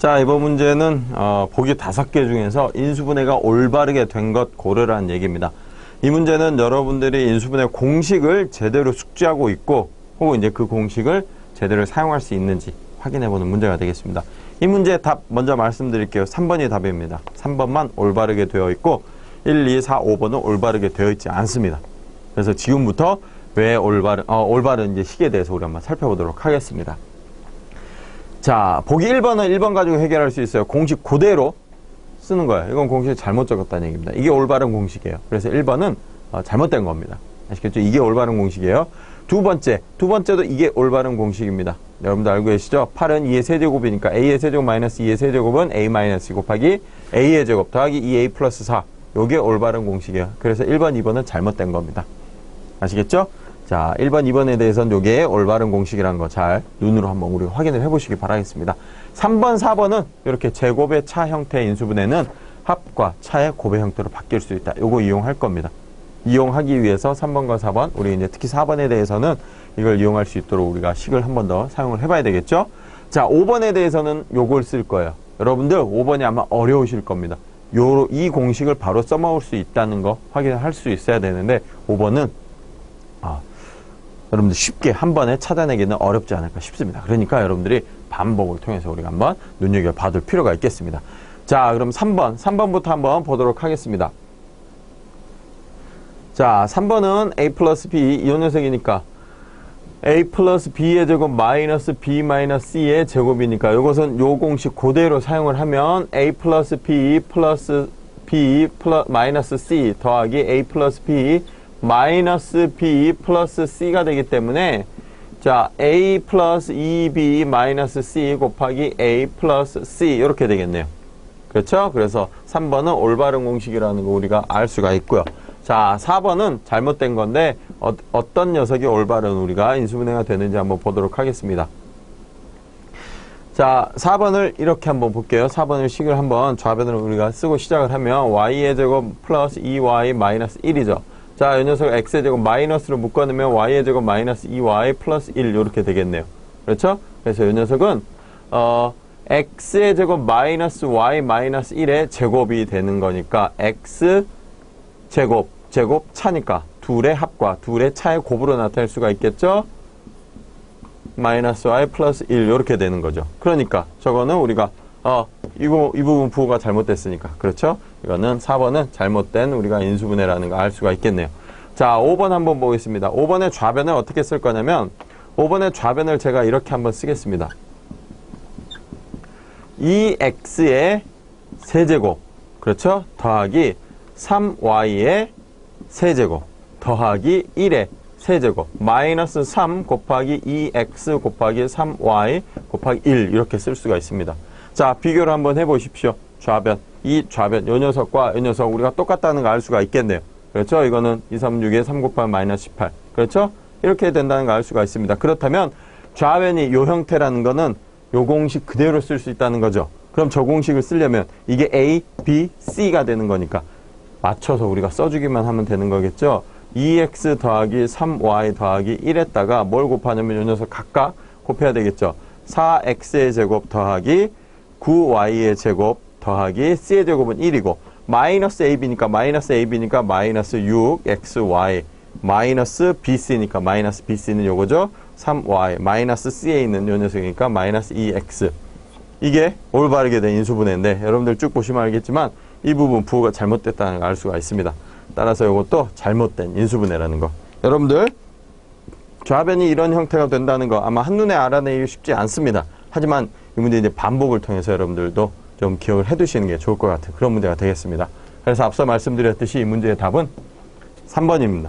자, 이번 문제는 어, 보기 다섯 개 중에서 인수분해가 올바르게 된 것 고르라는 얘기입니다. 이 문제는 여러분들이 인수분해 공식을 제대로 숙지하고 있고 혹은 이제 그 공식을 제대로 사용할 수 있는지 확인해 보는 문제가 되겠습니다. 이 문제 답 먼저 말씀드릴게요. 3번이 답입니다. 3번만 올바르게 되어 있고 1, 2, 4, 5번은 올바르게 되어 있지 않습니다. 그래서 지금부터 왜 올바른 어, 올바른 이제 식에 대해서 우리 한번 살펴보도록 하겠습니다. 자, 보기 1번은 1번 가지고 해결할 수 있어요. 공식 그대로 쓰는 거예요. 이건 공식 잘못 적었다는 얘기입니다. 이게 올바른 공식이에요. 그래서 1번은 어, 잘못된 겁니다. 아시겠죠? 이게 올바른 공식이에요. 두 번째, 두 번째도 이게 올바른 공식입니다. 여러분들 알고 계시죠? 8은 2의 세제곱이니까 a의 세제곱 마이너스 2의 세제곱은 a 마이너스 2 곱하기 a의 제곱 더하기 2a 플러스 4. 요게 올바른 공식이에요. 그래서 1번, 2번은 잘못된 겁니다. 아시겠죠? 자, 1번, 2번에 대해서는 요게 올바른 공식이라는 거 잘 눈으로 한번 우리 확인을 해보시기 바라겠습니다. 3번, 4번은 이렇게 제곱의 차 형태의 인수분해는 합과 차의 곱의 형태로 바뀔 수 있다. 요거 이용할 겁니다. 이용하기 위해서 3번과 4번, 우리 이제 특히 4번에 대해서는 이걸 이용할 수 있도록 우리가 식을 한 번 더 사용을 해봐야 되겠죠? 자, 5번에 대해서는 요걸 쓸 거예요. 여러분들 5번이 아마 어려우실 겁니다. 요, 이 공식을 바로 써먹을 수 있다는 거 확인을 할수 있어야 되는데 5번은 아, 여러분들 쉽게 한 번에 찾아내기는 어렵지 않을까 싶습니다. 그러니까 여러분들이 반복을 통해서 우리가 한번 눈여겨 봐둘 필요가 있겠습니다. 자, 그럼 3번, 3번부터 한번 보도록 하겠습니다. 자, 3번은 a 플러스 b 이 녀석이니까 a 플러스 b의 제곱 마이너스 b 마이너스 c의 제곱이니까 이것은 요 공식 그대로 사용을 하면 a 플러스 b 플러스 b 플러 마이너스 c 더하기 a 플러스 b 마이너스 b 플러스 c가 되기 때문에 자 a 플러스 2b 마이너스 c 곱하기 a 플러스 c 이렇게 되겠네요. 그렇죠? 그래서 3번은 올바른 공식이라는 거 우리가 알 수가 있고요. 자, 4번은 잘못된 건데 어, 떤 녀석이 올바른 우리가 인수분해가 되는지 한번 보도록 하겠습니다. 자, 4번을 이렇게 한번 볼게요. 4번을 식을 한번 좌변으로 우리가 쓰고 시작을 하면 y의 제곱 플러스 2y 마이너스 1이죠. 자, 이 녀석 x의 제곱 마이너스로 묶어놓으면 y의 제곱 마이너스 2y 플러스 1 이렇게 되겠네요. 그렇죠? 그래서 이 녀석은 어, x의 제곱 마이너스 y 마이너스 1의 제곱이 되는 거니까 x 제곱, 제곱 차니까 둘의 합과 둘의 차의 곱으로 나타낼 수가 있겠죠? 마이너스 y 플러스 1 이렇게 되는 거죠. 그러니까 저거는 우리가 어 이거 이 부분 부호가 잘못됐으니까 그렇죠? 이거는 4번은 잘못된 우리가 인수분해라는 거 알 수가 있겠네요. 자, 5번 한번 보겠습니다. 5번의 좌변을 어떻게 쓸 거냐면 5번의 좌변을 제가 이렇게 한번 쓰겠습니다. 2x의 세제곱 그렇죠? 더하기 3y의 세제곱 더하기 1의 세제곱 마이너스 3 곱하기 2x 곱하기 3y 곱하기 1 이렇게 쓸 수가 있습니다. 자 비교를 한번 해보십시오. 좌변 이 좌변 요 녀석과 요 녀석 우리가 똑같다는 걸 알 수가 있겠네요. 그렇죠? 이거는 2, 3, 6에 3 곱하기 마이너스 18 그렇죠? 이렇게 된다는 걸 알 수가 있습니다. 그렇다면 좌변이 요 형태라는 거는 요 공식 그대로 쓸 수 있다는 거죠. 그럼 저 공식을 쓰려면 이게 A, B, C가 되는 거니까 맞춰서 우리가 써주기만 하면 되는 거겠죠. 2x 더하기 3y 더하기 1에다가 뭘 곱하냐면 이 녀석 각각 곱해야 되겠죠. 4x의 제곱 더하기 9y의 제곱 더하기 c의 제곱은 1이고 마이너스 ab니까 마이너스 ab니까 마이너스 6xy 마이너스 bc니까 마이너스 bc는 요거죠. 3y 마이너스 c에 있는 요 녀석이니까 마이너스 2x 이게 올바르게 된 인수분해인데 여러분들 쭉 보시면 알겠지만 이 부분 부호가 잘못됐다는 걸 알 수가 있습니다. 따라서 이것도 잘못된 인수분해라는 거. 여러분들 좌변이 이런 형태가 된다는 거 아마 한눈에 알아내기 쉽지 않습니다. 하지만 이 문제 이제 반복을 통해서 여러분들도 좀 기억을 해 두시는 게 좋을 것 같은 그런 문제가 되겠습니다. 그래서 앞서 말씀드렸듯이 이 문제의 답은 3번입니다.